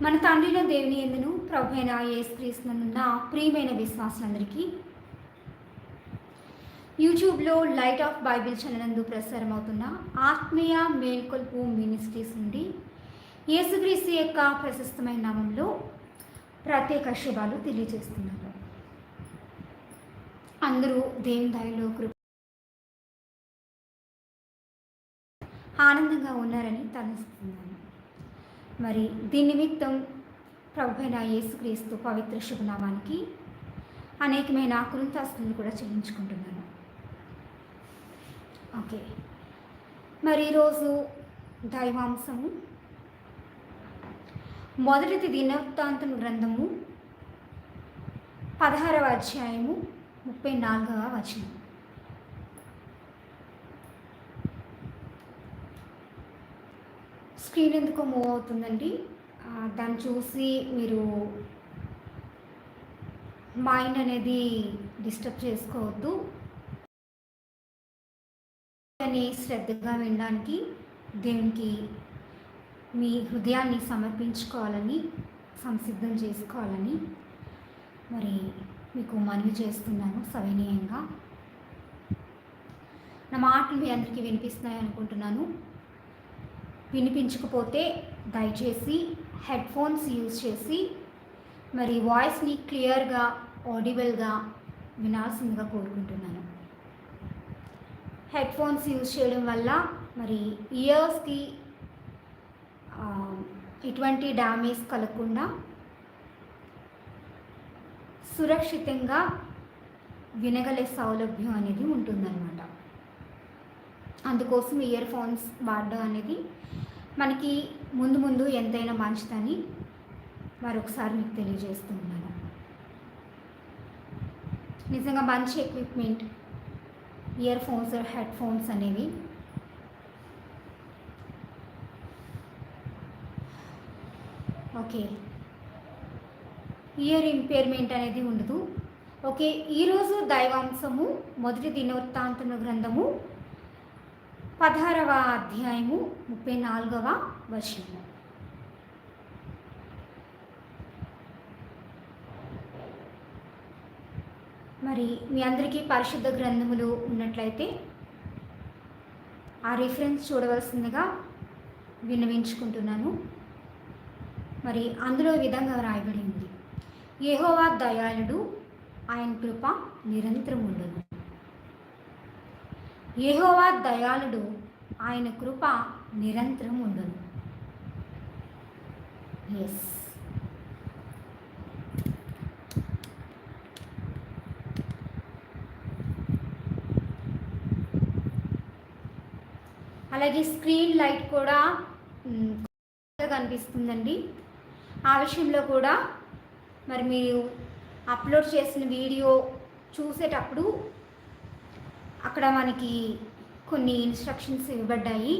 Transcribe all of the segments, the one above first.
మన తండ్రిలో దేవుని ఎందును? ప్రభు అయిన యేసుక్రీస్తునున్న ప్రియమైన విశ్వాసులందరికీ యూట్యూబ్లో లైట్ ఆఫ్ బైబిల్ ఛానల్ ప్రసారం అవుతున్న ఆత్మీయ మేల్కొల్పు మినిస్ట్రీస్ నుండి యేసుక్రీస్తు యొక్క ప్రశస్తమైన నామంలో ప్రత్యేక శుభాలు తెలియజేస్తున్నారు అందరూ దేవుని దయలో కృప ఆనందంగా ఉన్నారని తలుస్తున్నాను మరి దీని నిమిత్తం ప్రభుైన యేసుక్రీస్తు పవిత్ర శుభనామానికి అనేకమైన కృతాస్తులను కూడా చెల్లించుకుంటున్నాను. ఓకే. మరి ఈరోజు దైవాంశము. మొదటిది దినవృత్తాంతం గ్రంథము పదహారవ అధ్యాయము ముప్పై నాలుగవ వచనం. స్క్రీన్ ఎందుకో మూవ్ అవుతుందండి. దాన్ని చూసి మీరు మైండ్ అనేది డిస్టర్బ్ చేసుకోవద్దు. అని శ్రద్ధగా వినడానికి దేవునికి మీ హృదయాన్ని సమర్పించుకోవాలని సంసిద్ధం చేసుకోవాలని మరి మీకు మనవి చేస్తున్నాను సవినీయంగా. నా మాటలు మీ అందరికీ వినిపిస్తున్నాయి అనుకుంటున్నాను వినిపించకపోతే దయచేసి హెడ్ ఫోన్స్ యూజ్ చేసి మరి వాయిస్ని క్లియర్గా ఆడిబుల్గా వినాల్సిందిగా కోరుకుంటున్నాను. హెడ్ ఫోన్స్ యూజ్ చేయడం వల్ల మరి ఇయర్స్కి ఎటువంటి డ్యామేజ్ కలగకుండా సురక్షితంగా వినగలే సౌలభ్యం అనేది ఉంటుందన్నమాట. అందుకోసం ఇయర్ ఫోన్స్ వాడడం అనేది మనకి ముందు ముందు ఎంతైనా మంచిదని మరొకసారి మీకు తెలియజేస్తున్నాను. నిజంగా మంచి equipment earphones headphones అనేవి ఓకే. ఇయర్ ఇంపేర్మెంట్ అనేది ఉండదు. ఓకే ఈరోజు దైవాంశము మొదటి దినవృత్తాంతముల గ్రంథము పదహారవ అధ్యాయము ముప్పై నాలుగవ వచనము. మరి మీ అందరికీ పరిశుద్ధ గ్రంథములు ఉన్నట్లయితే ఆ రిఫరెన్స్ చూడవలసిందిగా విన్నవించుకుంటున్నాను. మరి అందులో విధంగా వ్రాయబడి ఉంది యహోవా దయాళుడు ఆయన కృప నిరంతరం ఉండదు యెహోవా దయాళుడు ఆయన కృప నిరంతరం ఉండదు ఎస్ అలాగే స్క్రీన్ లైట్ కూడా కనిపిస్తుందండి. ఆ విషయంలో కూడా మరి మీరు అప్లోడ్ చేసిన వీడియో చూసేటప్పుడు అక్కడ మనకి కొన్ని ఇన్స్ట్రక్షన్స్ ఇవ్వబడ్డాయి.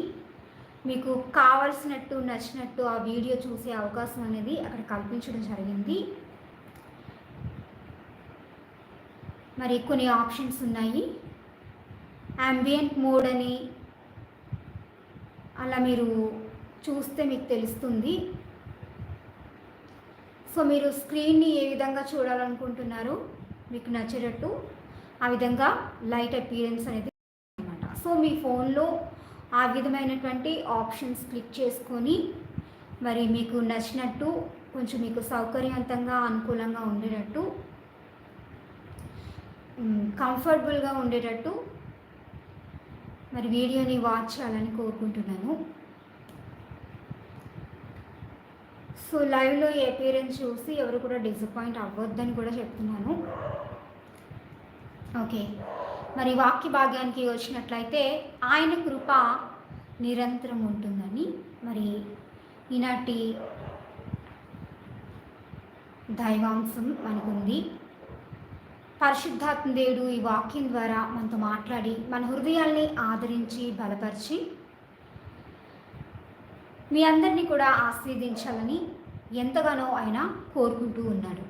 మీకు కావలసినట్టు నచ్చినట్టు ఆ వీడియో చూసే అవకాశం అనేది అక్కడ కల్పించడం జరిగింది. మరి కొన్ని ఆప్షన్స్ ఉన్నాయి. అంబియంట్ మోడ్ అని అలా మీరు చూస్తే మీకు తెలుస్తుంది. సో మీరు స్క్రీన్ని ఏ విధంగా చూడాలనుకుంటున్నారో? మీకు నచ్చేటట్టు ఆ విధంగా లైట్ అపీరెన్స్ అనేది అనమాట సో మీ ఫోన్లో ఆ విధమైనటువంటి ఆప్షన్స్ క్లిక్ చేసుకొని మరి మీకు నచ్చినట్టు కొంచెం మీకు సౌకర్యవంతంగా అనుకూలంగా ఉండేటట్టు కంఫర్టబుల్గా ఉండేటట్టు మరి వీడియోని వాచ్ చేయాలని కోరుకుంటున్నాను. సో లైవ్లో ఈ అపీరెన్స్ చూసి ఎవరు కూడా డిసప్పాయింట్ అవ్వద్దని కూడా చెప్తున్నాను. ఓకే. మరి వాక్య భాగ్యానికి వచ్చినట్లయితే ఆయన కృప నిరంతరం ఉంటుందని మరి ఈనాటి దైవాంశం మనకుంది పరిశుద్ధాత్మ దేవుడు ఈ వాక్యం ద్వారా మనతో మాట్లాడి మన హృదయాల్ని ఆదరించి బలపరిచి మీ అందరినీ కూడా ఆస్వాదించాలని ఎంతగానో ఆయన కోరుకుంటూ ఉన్నాడు.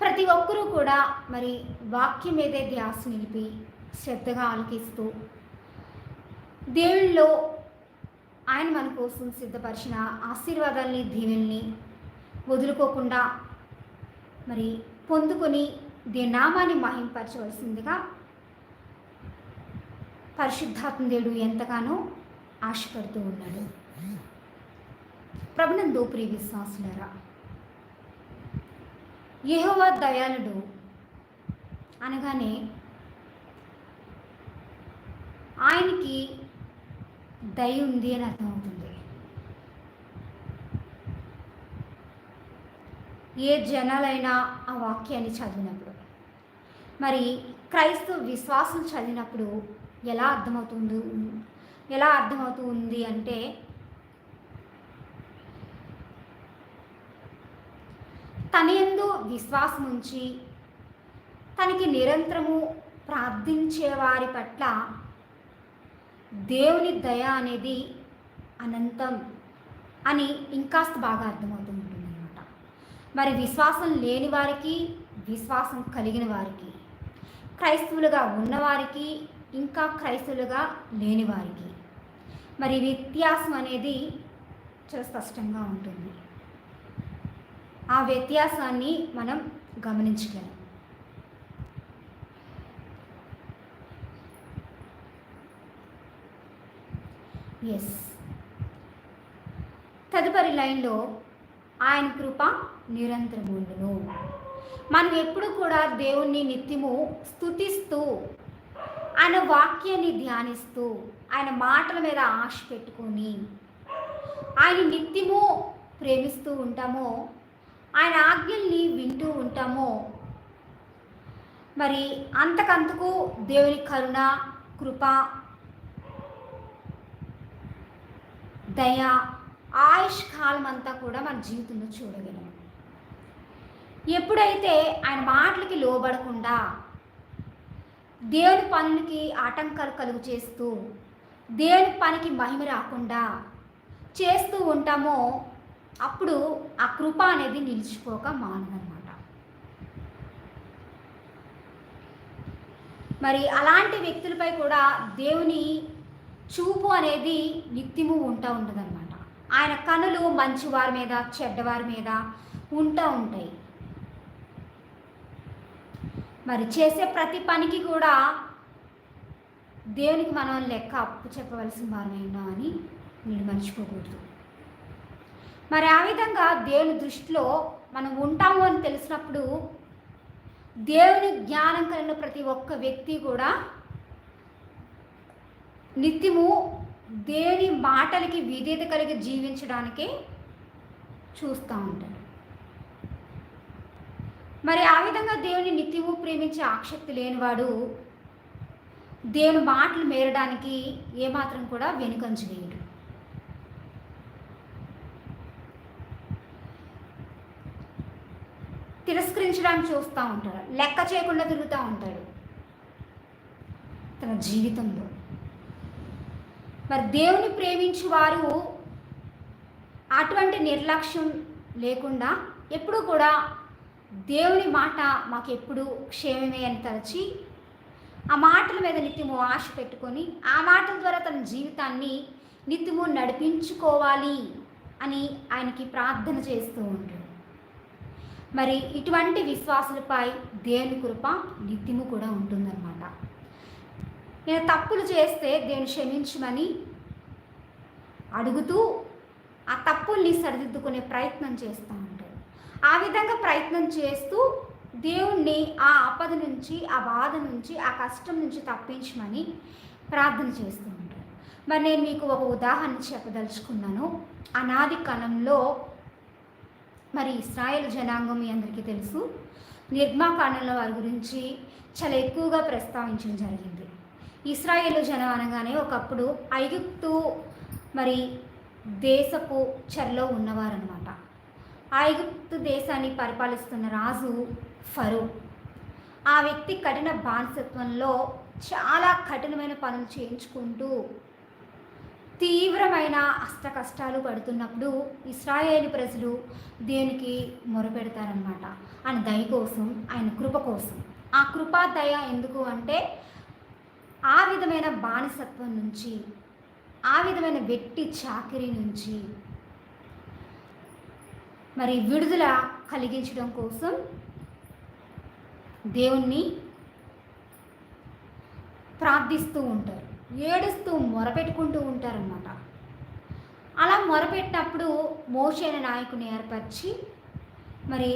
ప్రతి ఒక్కరూ కూడా మరి వాక్యం మీదే ధ్యాస నిలిపి శ్రద్ధగా ఆలకిస్తూ దేవుళ్ళలో ఆయన మన కోసం సిద్ధపరిచిన ఆశీర్వాదాల్ని దీవెల్ని వదులుకోకుండా మరి పొందుకొని దీని నామాన్ని మహింపరచవలసిందిగా పరిశుద్ధాత్మ దేవుడు ఎంతగానో ఆశపడుతూ ఉన్నాడు. ప్రభునందు ప్రియ విశ్వాసులరా యహోవా దయాళుడు అనగానే ఆయనకి దయ ఉంది అని అర్థమవుతుంది. ఏ జనాలైనా ఆ వాక్యాన్ని చదివినప్పుడు మరి క్రైస్తవ విశ్వాసం చదివినప్పుడు ఎలా అర్థమవుతుంది? ఎలా అర్థమవుతుంది అంటే తనయందు విశ్వాసం ఉంచి తనకి నిరంతరము ప్రార్థించే వారి పట్ల దేవుని దయ అనేది అనంతం అని ఇంకాస్త బాగా అర్థమవుతూ ఉంటుంది అనమాట మరి విశ్వాసం లేని వారికి విశ్వాసం కలిగిన వారికి క్రైస్తవులుగా ఉన్నవారికి ఇంకా క్రైస్తవులుగా లేని వారికి మరి వ్యత్యాసం అనేది చాలా స్పష్టంగా ఉంటుంది. ఆ వ్యత్యాసాన్ని మనం గమనించగలం ఎస్ తదుపరి లైన్లో ఆయన కృప నిరంతరం ఉండును. మనం ఎప్పుడు కూడా దేవుణ్ణి నిత్యము స్తుతిస్తూ ఆయన వాక్యాన్ని ధ్యానిస్తూ ఆయన మాటల మీద ఆశ పెట్టుకొని ఆయన నిత్యము ప్రేమిస్తూ ఉంటామో ఆయన ఆజ్ఞల్ని వింటూ ఉంటామో. మరి అంతకంతకు దేవుని కరుణ కృప దయ ఆయుష్ కాలం అంతా కూడా మన జీవితంలో చూడగలం ఎప్పుడైతే ఆయన మాటలకి లోబడకుండా దేవుని పనులకి ఆటంకాలు కలుగు చేస్తూ దేవుని పనికి మహిమ రాకుండా చేస్తూ ఉంటామో అప్పుడు ఆ కృప అనేది నిలిచిపోక మానదన్నమాట మరి అలాంటి వ్యక్తులపై కూడా దేవుని చూపు అనేది నిత్యము ఉంటా ఉండదన్నమాట. ఆయన కనులు మంచివారి మీద చెడ్డవారి మీద ఉంటా ఉంటాయి. మరి చేసే ప్రతి పనికి కూడా దేవునికి మనం లెక్క అప్పు చెప్పవలసిన వారమైనా అని మీరు మర్చిపోకూడదు. మరి ఆ విధంగా దేవుని దృష్టిలో మనం ఉంటాము అని తెలిసినప్పుడు దేవుని జ్ఞానం కలిగిన ప్రతి ఒక్క వ్యక్తి కూడా నిత్యము దేవుని మాటలకి విధేత కలిగి జీవించడానికి చూస్తూ ఉంటాడు మరి ఆ విధంగా దేవుని నిత్యము ప్రేమించే ఆసక్తి లేనివాడు దేవుని మాటలు మేరడానికి ఏమాత్రం కూడా వెనుకంచు వేయడు. తిరస్కరించడానికి చూస్తూ ఉంటాడు. లెక్క చేయకుండా తిరుగుతూ ఉంటాడు. తన జీవితంలో. మరి దేవుని ప్రేమించు వారు అటువంటి నిర్లక్ష్యం లేకుండా ఎప్పుడూ కూడా దేవుని మాట మాకు ఎప్పుడు క్షేమమే అని తలచి ఆ మాటల మీద నిత్యము ఆశ పెట్టుకొని ఆ మాటల ద్వారా తన జీవితాన్ని నిత్యము నడిపించుకోవాలి అని ఆయనకి ప్రార్థన చేస్తూ ఉంటాడు. మరి ఇటువంటి విశ్వాసులపై దేవుని కృప నిత్యము కూడా ఉంటుందన్నమాట. నేను తప్పులు చేస్తే దేవుని క్షమించమని అడుగుతూ ఆ తప్పుల్ని సరిదిద్దుకునే ప్రయత్నం చేస్తూ ఉంటాడు. ఆ విధంగా ప్రయత్నం చేస్తూ దేవుణ్ణి ఆ ఆపద నుంచి ఆ బాధ నుంచి ఆ కష్టం నుంచి తప్పించమని ప్రార్థన చేస్తూ ఉంటాడు. మరి నేను మీకు ఒక ఉదాహరణ చెప్పదలుచుకున్నాను. అనాది కాలంలో మరి ఇస్రాయేల్ జనాంగం మీ అందరికీ తెలుసు. నిర్మాకాండంలో వారి గురించి చాలా ఎక్కువగా ప్రస్తావించడం జరిగింది. ఇస్రాయేల్ జనం అనగానే ఒకప్పుడు ఐగుప్తు మరి దేశపు చెరలో ఉన్నవారనమాట ఐగుప్తు దేశాన్ని పరిపాలిస్తున్న రాజు ఫరో. ఆ వ్యక్తి కఠిన బానిసత్వంలో చాలా కఠినమైన పనులు చేయించుకుంటూ తీవ్రమైన అష్ట కష్టాలు పడుతున్నప్పుడు ఇస్రాయేలు ప్రజలు దేనికి మొరపెడతారనమాట ఆయన దయ కోసం ఆయన కృప కోసం. ఆ కృపా దయ ఎందుకు అంటే ఆ విధమైన బానిసత్వం నుంచి ఆ విధమైన వెట్టి చాకిరి నుంచి మరి విడుదల కలిగించడం కోసం దేవుణ్ణి ప్రార్థిస్తూ ఉంటారు. ఏడుస్తూ మొరపెట్టుకుంటూ ఉంటారన్నమాట. అలా మొరపెట్టినప్పుడు మోషే అనే నాయకుని ఏర్పరిచి మరి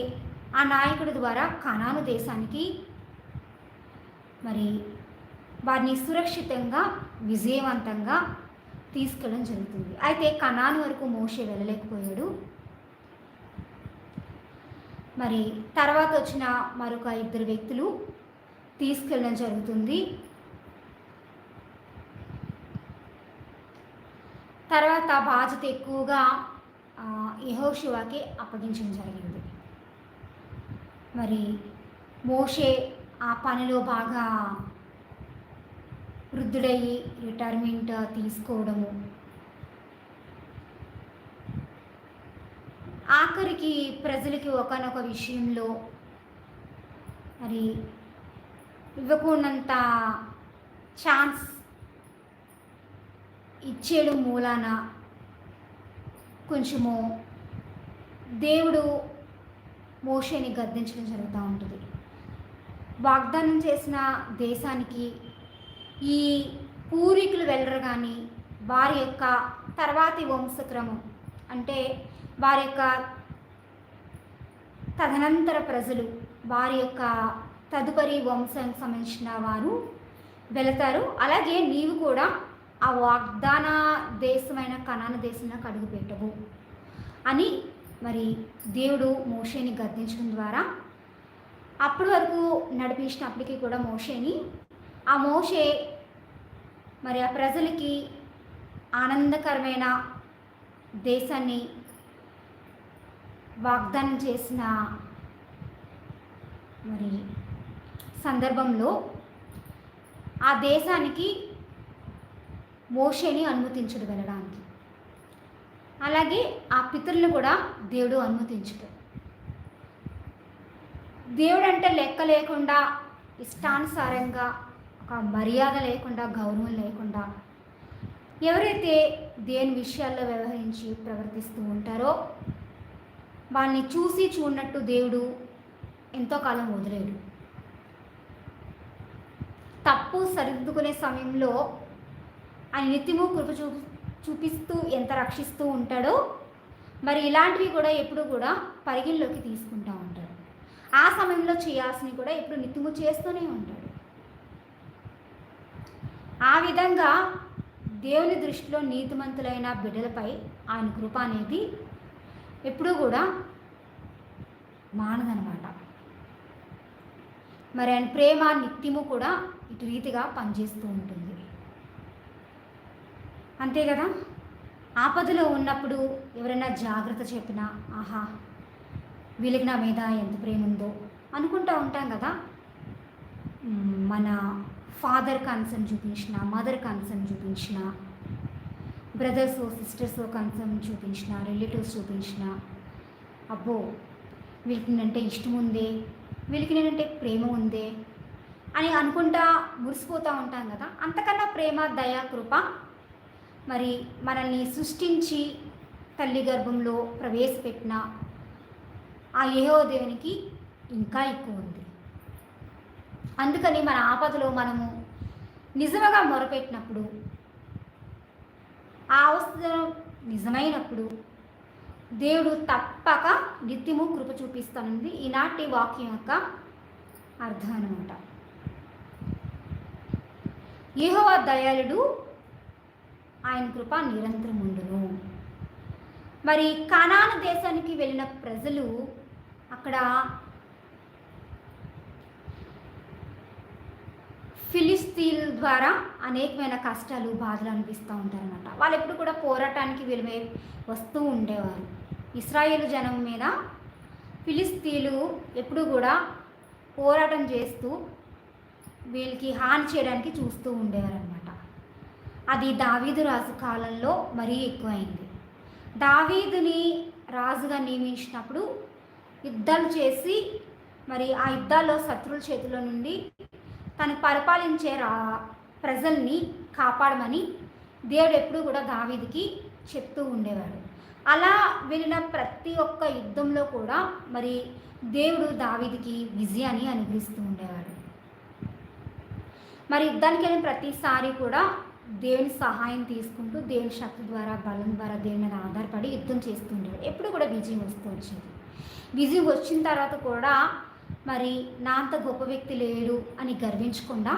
ఆ నాయకుడి ద్వారా కణాను దేశానికి మరి వారిని సురక్షితంగా విజయవంతంగా తీసుకెళ్ళడం జరుగుతుంది. అయితే కణాను వరకు మోషే వెళ్ళలేకపోయాడు. మరి తర్వాత వచ్చిన మరొక ఇద్దరు వ్యక్తులు తీసుకెళ్ళడం జరుగుతుంది. తర్వాత బాధ్యత ఎక్కువగా యహోశివాకి అప్పగించడం జరిగింది. మరి మోషే ఆ పనిలో బాగా వృద్ధుడయ్యి రిటైర్మెంట్ తీసుకోవడము. ఆఖరికి ప్రజలకి ఒకనొక విషయంలో మరి ఇవ్వకున్నంత ఛాన్స్ ఇచ్చేయడం మూలాన కొంచెము దేవుడు మోషేని గద్దించడం జరుగుతూ ఉంటుంది. వాగ్దానం చేసిన దేశానికి ఈ పూర్వీకులు వెళ్ళరు కానీ వారి యొక్క తర్వాతి వంశక్రమం అంటే వారి యొక్క తదనంతర ప్రజలు వారి యొక్క తదుపరి వంశానికి సంబంధించిన వారు వెళతారు. అలాగే నీవు కూడా ఆ వాగ్దాన దేశమైన కణాన దేశంలో అడుగు పెట్టవు అని మరి దేవుడు మోషేని గద్దించడం ద్వారా అప్పటి వరకు నడిపించినప్పటికీ కూడా మోషేని ఆ మోషే మరి ఆ ప్రజలకి ఆనందకరమైన దేశాన్ని వాగ్దానం చేసిన మరి సందర్భంలో ఆ దేశానికి మోషేని అనుమతించడు వెళ్ళడానికి అలాగే ఆ పితరులు కూడా దేవుడు అనుమతించడు దేవుడు అంటే లెక్క లేకుండా ఇష్టానుసారంగా ఒక మర్యాద లేకుండా గౌరవం లేకుండా ఎవరైతే దేని విషయాల్లో వ్యవహరించి ప్రవర్తిస్తూ ఉంటారో వాళ్ళని చూసి చూడనట్టు దేవుడు ఎంతో కాలం వదిలేడు. తప్పు సరిదిద్దుకునే సమయంలో ఆయన నిత్యము కృప చూ చూపిస్తూ ఎంత రక్షిస్తూ ఉంటాడో మరి ఇలాంటివి కూడా ఎప్పుడు కూడా పరిగిల్లోకి తీసుకుంటూ ఉంటాడు. ఆ సమయంలో చేయాల్సినవి కూడా ఎప్పుడు నిత్యము చేస్తూనే ఉంటాడు. ఆ విధంగా దేవుని దృష్టిలో నీతిమంతులైన బిడ్డలపై ఆయన కృప అనేది ఎప్పుడూ కూడా మానదనమాట. మరి ఆయన ప్రేమ నిత్యము కూడా ఇటు రీతిగా పనిచేస్తూ ఉంటుంది. అంతే కదా? ఆపదలో ఉన్నప్పుడు ఎవరైనా జాగ్రత్త చెప్పినా ఆహా వీళ్ళకి నా మీద ఎంత ప్రేమ ఉందో అనుకుంటూ ఉంటాం కదా? మన ఫాదర్ కన్సర్న్ చూపించిన మదర్ కన్సర్న్ చూపించిన బ్రదర్స్ సిస్టర్స్ కన్సర్న్ చూపించిన రిలేటివ్స్ చూపించిన అబ్బో వీళ్ళకి నేనంటే ఇష్టం ఉందే వీళ్ళకి నేనంటే ప్రేమ ఉందే అని అనుకుంటా మురిసిపోతూ ఉంటాం కదా? అంతకన్నా ప్రేమ దయ కృప మరి మనల్ని సృష్టించి తల్లి గర్భంలో ప్రవేశపెట్టిన ఆ ఏహో దేవునికి ఇంకా ఎక్కువ ఉంది. అందుకని మన ఆపదలో మనము నిజముగా మొరపెట్టినప్పుడు ఆ అవసరం నిజమైనప్పుడు దేవుడు తప్పక నిత్యము కృప చూపిస్తానంది ఈనాటి వాక్యం యొక్క అర్థం అనమాట ఏహోవా దయాళుడు ఆయన కృప నిరంతరం ఉండును. మరి కనాన దేశానికి వెళ్ళిన ప్రజలు అక్కడ ఫిలిస్తీన్ ద్వారా అనేకమైన కష్టాలు బాధలు అనిపిస్తూ ఉంటారనమాట వాళ్ళు ఎప్పుడు కూడా పోరాటానికి వీళ్ళ వస్తూ ఉండేవారు. ఇస్రాయేల్ జనం మీద ఫిలిస్తీన్లు ఎప్పుడు కూడా పోరాటం చేస్తూ వీళ్ళకి హాని చేయడానికి చూస్తూ ఉండేవారు అనమాట అది దావీదు రాజు కాలంలో మరీ ఎక్కువైంది. దావీదుని రాజుగా నియమించినప్పుడు యుద్ధాలు చేసి మరి ఆ యుద్ధాల్లో శత్రువుల చేతిలో నుండి తను పరిపాలించే రా ప్రజల్ని కాపాడమని దేవుడు ఎప్పుడూ కూడా దావీదికి చెప్తూ ఉండేవాడు. అలా వెళ్ళిన ప్రతి ఒక్క యుద్ధంలో కూడా మరి దేవుడు దావీదికి విజయాన్ని అనుగ్రహిస్తూ ఉండేవాడు. మరి యుద్ధానికి వెళ్ళిన ప్రతిసారి కూడా దేవుని సహాయం తీసుకుంటూ దేవుని శక్తి ద్వారా బలం ద్వారా దేవుని మీద ఆధారపడి యుద్ధం చేస్తుండేవాడు. ఎప్పుడు కూడా విజయం వస్తూ వచ్చేది. విజయం వచ్చిన తర్వాత కూడా మరి నా అంత గొప్ప వ్యక్తి లేడు అని గర్వించకుండా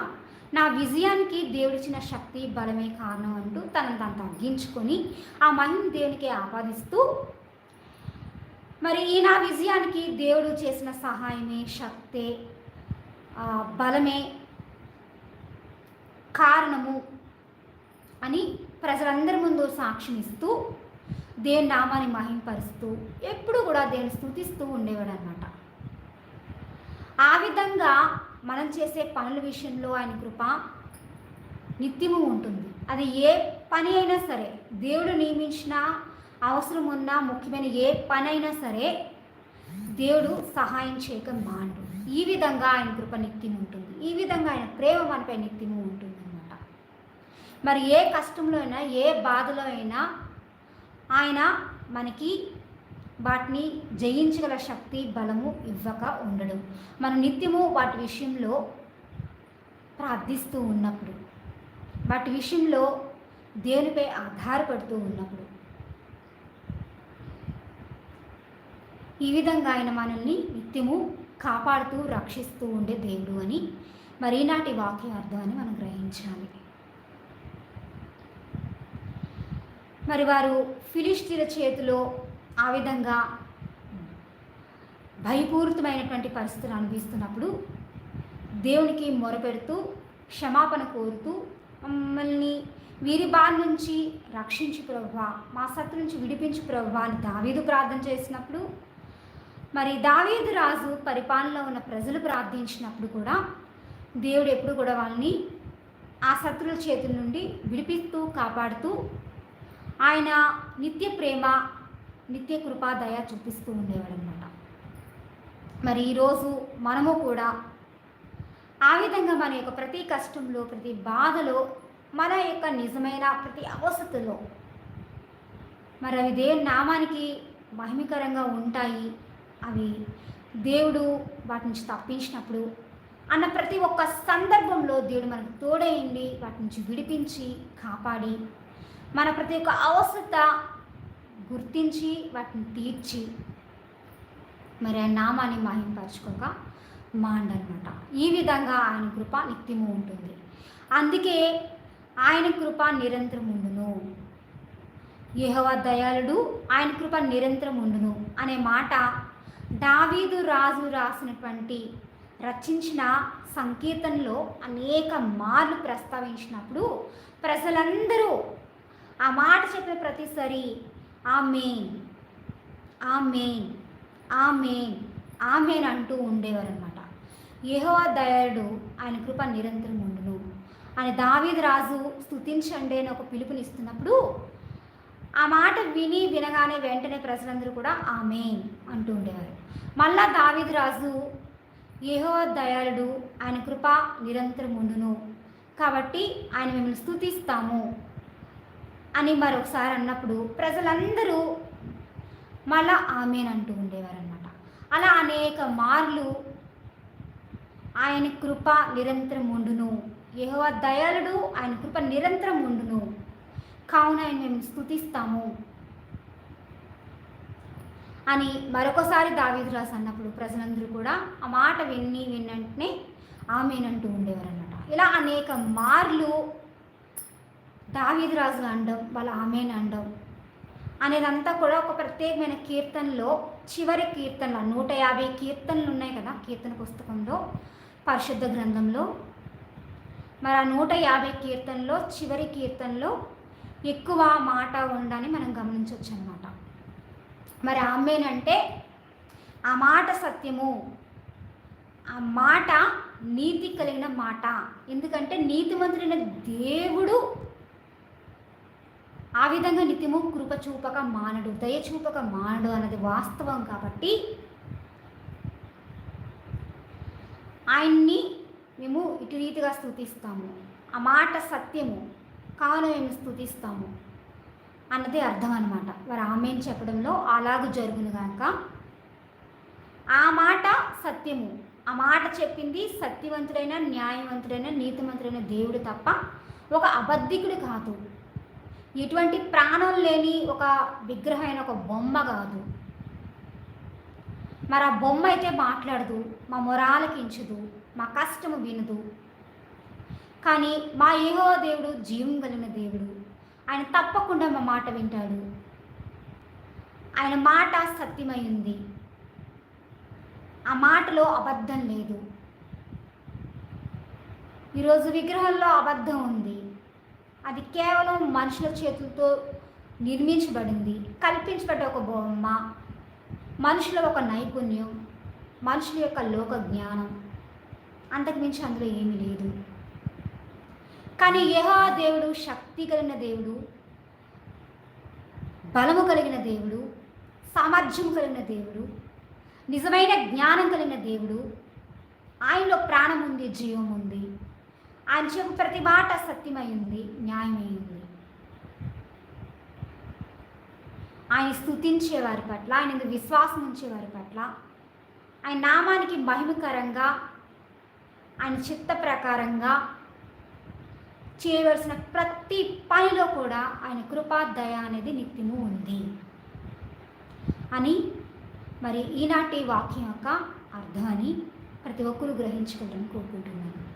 నా విజయానికి దేవుడిచ్చిన శక్తి బలమే కారణం అంటూ తనను తను తగ్గించుకొని ఆ మహిమ దేవునికి ఆపాదిస్తూ మరి ఈ నా విజయానికి దేవుడు చేసిన సహాయమే శక్తే బలమే కారణము అని ప్రజలందరి ముందు సాక్షినిస్తూ దేని దేవుని నామాన్ని మహింపరుస్తూ ఎప్పుడు కూడా దేవుని స్థుతిస్తూ ఉండేవాడు అనమాట ఆ విధంగా మనం చేసే పనుల విషయంలో ఆయన కృప నిత్యము ఉంటుంది. అది ఏ పని అయినా సరే దేవుడు నియమించిన అవసరం ఉన్న ముఖ్యమైన ఏ పని అయినా సరే దేవుడు సహాయం చేయక మాండు ఈ విధంగా ఆయన కృప నిత్యం ఉంటుంది. ఈ విధంగా ఆయన ప్రేమ మనపై నిత్యము ఉంటుంది. మరి ఏ కష్టంలో అయినా ఏ బాధలో అయినా ఆయన మనకి వాటిని జయించగల శక్తి బలము ఇవ్వక ఉండడం. మనం నిత్యము వాటి విషయంలో ప్రార్థిస్తూ ఉన్నప్పుడు వాటి విషయంలో దేవునిపై ఆధారపడుతూ ఉన్నప్పుడు ఈ విధంగా ఆయన మనల్ని నిత్యము కాపాడుతూ రక్షిస్తూ ఉండే దేవుడు అని మరి వాక్యార్థం అని మనం గ్రహించాలి. మరి వారు ఫిలిస్తీన్ల చేతిలో ఆ విధంగా భయపూరితమైనటువంటి పరిస్థితులు అనిపిస్తున్నప్పుడు దేవునికి మొరపెడుతూ క్షమాపణ కోరుతూ మమ్మల్ని వీరి బారి నుంచి రక్షించు ప్రభా మా శత్రు నుంచి విడిపించు ప్రభా అని దావీదు ప్రార్థన చేసినప్పుడు మరి దావీదు రాజు పరిపాలనలో ఉన్న ప్రజలు ప్రార్థించినప్పుడు కూడా దేవుడు ఎప్పుడు కూడా వాళ్ళని ఆ శత్రుల చేతుల నుండి విడిపిస్తూ కాపాడుతూ ఆయన నిత్య ప్రేమ నిత్య కృపా దయ చూపిస్తూ ఉండేవాడు అనమాట మరి ఈరోజు మనము కూడా ఆ విధంగా మన యొక్క ప్రతి కష్టంలో ప్రతి బాధలో మన యొక్క నిజమైన ప్రతి అవసరతలో మరి అవి దేవుని నామానికి మహిమకరంగా ఉంటాయి. అవి దేవుడు వాటి నుంచి తప్పించినప్పుడు అన్న ప్రతి ఒక్క సందర్భంలో దేవుడు మనకు తోడయండి వాటి నుంచి విడిపించి కాపాడి మన ప్రతి ఒక్క అవసరత గుర్తించి వాటిని తీర్చి మరి ఆ నామాన్ని మహింపరచుకోక మాండనమాట. ఈ విధంగా ఆయన కృప నిత్యము ఉంటుంది. అందుకే ఆయన కృప నిరంతరం ఉండును. యెహోవా దయాళుడు ఆయన కృప నిరంతరం ఉండును అనే మాట దావీదు రాజు రాసినటువంటి రచించిన సంకీర్తనలో అనేక మార్లు ప్రస్తావించినప్పుడు ప్రజలందరూ ఆ మాట చెప్పిన ప్రతిసారి ఆ మెయిన్ ఆ మెయిన్ ఆ మెయిన్ ఆ మెయిన్ అంటూ ఉండేవారు అనమాట యహోవా దయాడు ఆయన కృప నిరంతరం ఉండును. అని దావీద్ రాజు స్థుతించండి అని ఒక పిలుపునిస్తున్నప్పుడు ఆ మాట విని వినగానే వెంటనే ప్రజలందరూ కూడా ఆ మెయిన్ అంటూ ఉండేవారు. మళ్ళా దావీద్ రాజు యహో దయాళుడు ఆయన కృప నిరంతరం ఉండును. కాబట్టి ఆయన మిమ్మల్ని స్థుతిస్తాము అని మరొకసారి అన్నప్పుడు ప్రజలందరూ మళ్ళా ఆమెను అంటూ ఉండేవారు అలా అనేక మార్లు ఆయన కృప నిరంతరం ఉండును. యెహోవా దయాళుడు ఆయన కృప నిరంతరం ఉండును. కావున ఆయన మేము స్థుతిస్తాము అని మరొకసారి దావీదు అన్నప్పుడు ప్రజలందరూ కూడా ఆ మాట విని విన్నంటనే ఆమెనంటూ ఉండేవారనమాట ఇలా అనేక మార్లు దావీదు రాజు అనడం వాళ్ళ ఆమెను అనడం అనేదంతా కూడా ఒక ప్రత్యేకమైన కీర్తనలో చివరి కీర్తనలు నూట యాభై కీర్తనలు ఉన్నాయి కదా కీర్తన పుస్తకంలో పరిశుద్ధ గ్రంథంలో. మరి ఆ నూట యాభై కీర్తనలో చివరి కీర్తనలో ఎక్కువ మాట ఉండని మనం గమనించవచ్చు అనమాట మరి ఆమెనంటే ఆ మాట సత్యము ఆ మాట నీతి కలిగిన మాట. ఎందుకంటే నీతిమంతుడైన దేవుడు ఆ విధంగా నిత్యము కృప చూపక మానడు దయ చూపక మానడు అన్నది వాస్తవం కాబట్టి ఆయన్ని మేము ఇటు రీతిగా స్థుతిస్తాము ఆ మాట సత్యము కావున మేము స్థుతిస్తాము అన్నది అర్థం అనమాట వారు ఆమెను చెప్పడంలో అలాగ జరుగును గాక. ఆ మాట సత్యము ఆ మాట చెప్పింది సత్యవంతుడైన న్యాయవంతుడైన నీతివంతుడైన దేవుడు తప్ప ఒక అబద్ధికుడు కాదు. ఎటువంటి ప్రాణం లేని ఒక విగ్రహమైన ఒక బొమ్మ కాదు. మరి ఆ బొమ్మ అయితే మాట్లాడదు మా మొరాలకించదు మా కష్టము వినదు. కానీ మా ఏహో దేవుడు జీవం కలిగిన దేవుడు. ఆయన తప్పకుండా మా మాట వింటాడు. ఆయన మాట సత్యమై ఉంది. ఆ మాటలో అబద్ధం లేదు. ఈరోజు విగ్రహంలో అబద్ధం ఉంది. అది కేవలం మనుషుల చేతులతో నిర్మించబడింది కల్పించబడ్డ ఒక బొమ్మ మనుషుల ఒక నైపుణ్యం మనుషుల యొక్క లోక జ్ఞానం అంతకుమించి అందులో ఏమీ లేదు. కానీ యహా దేవుడు శక్తి కలిగిన దేవుడు బలము కలిగిన దేవుడు సామర్థ్యం కలిగిన దేవుడు నిజమైన జ్ఞానం కలిగిన దేవుడు ఆయనలో ప్రాణం ఉంది జీవం ఉంది. ఆయన చెప్పు ప్రతి మాట సత్యమై ఉంది న్యాయమై ఉంది ఆయన స్థుతించే వారి పట్ల ఆయన విశ్వాసం ఉంచే వారి పట్ల ఆయన నామానికి మహిమకరంగా ఆయన చిత్త ప్రకారంగా చేయవలసిన ప్రతి పనిలో కూడా ఆయన కృపాదయ అనేది నిత్యము ఉంది అని మరి ఈనాటి వాక్యం యొక్క అని ప్రతి ఒక్కరూ గ్రహించుకోవడం కోరుకుంటున్నాను.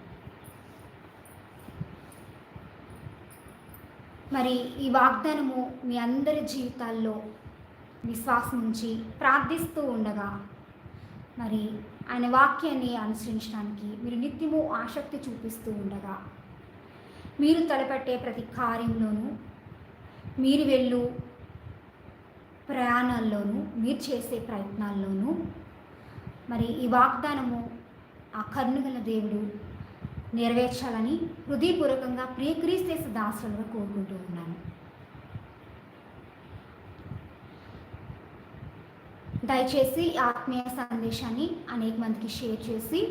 మరి ఈ వాగ్దానము మీ అందరి జీవితాల్లో విశ్వాసం ఉంచి ప్రార్థిస్తూ ఉండగా మరి ఆయన వాక్యాన్ని అనుసరించడానికి మీరు నిత్యము ఆసక్తి చూపిస్తూ ఉండగా మీరు తలపెట్టే ప్రతి కార్యంలోనూ మీరు వెళ్ళు ప్రయాణాల్లోనూ మీరు చేసే ప్రయత్నాల్లోనూ మరి ఈ వాగ్దానము ఆ కర్ణుగల దేవుడు నెరవేర్చాలని హృదయపూర్వకంగా ప్రియక్రీస్తేస దాసులుగా కోరుకుంటూ ఉన్నాను. దయచేసి ఆత్మీయ సందేశాన్ని అనేక మందికి షేర్ చేసి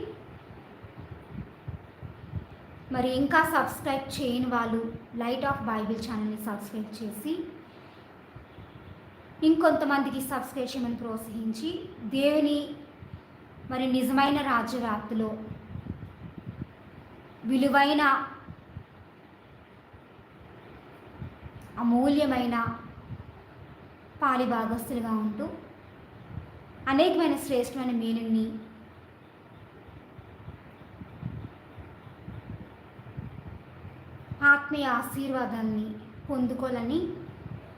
మరి ఇంకా సబ్స్క్రైబ్ చేయని వాళ్ళు లైట్ ఆఫ్ బైబిల్ ఛానల్ని సబ్స్క్రైబ్ చేసి ఇంకొంతమందికి సబ్స్క్రైబ్ చేయమని ప్రోత్సహించి దేవుని మరి నిజమైన రాజ్యవ్యాప్తిలో విలువైన అమూల్యమైన పాలిభాగస్తులుగా ఉంటూ అనేకమైన శ్రేష్టమైన మీనుని ఆత్మీయ ఆశీర్వాదాన్ని పొందుకోవాలని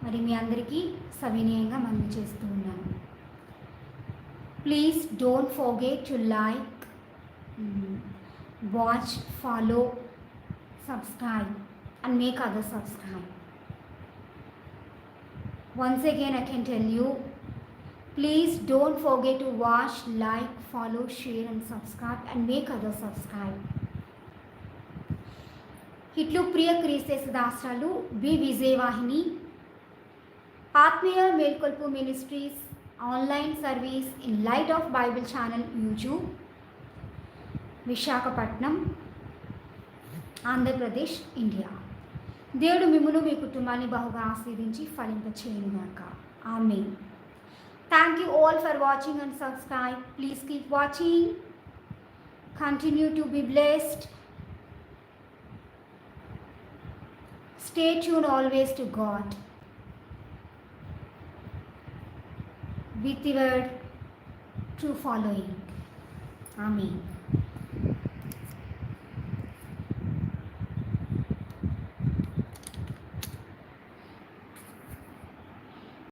మరి మీ అందరికీ సవినయంగా మనం చేస్తూ ఉన్నాను. Please don't forget to like watch follow subscribe and make other subscribe once again I can tell you please don't forget to watch like follow share and subscribe and make other subscribe ఇట్లు ప్రియ క్రీస్తే సదాశ్రాలు B. Vijayavahini. ఆత్మీయ మేల్కొల్పు ministries online service in light of Bible channel YouTube. Visakhapatnam Andhra Pradesh India. దేవుడు మిమ్మల్ని మీ కుటుంబాన్ని బహుగా ఆస్వాదించి ఫలింపచేయనుగాక. ఆమె thank you all for watching and subscribe please keep watching continue to be blessed stay tune always to God with your true following. Amen.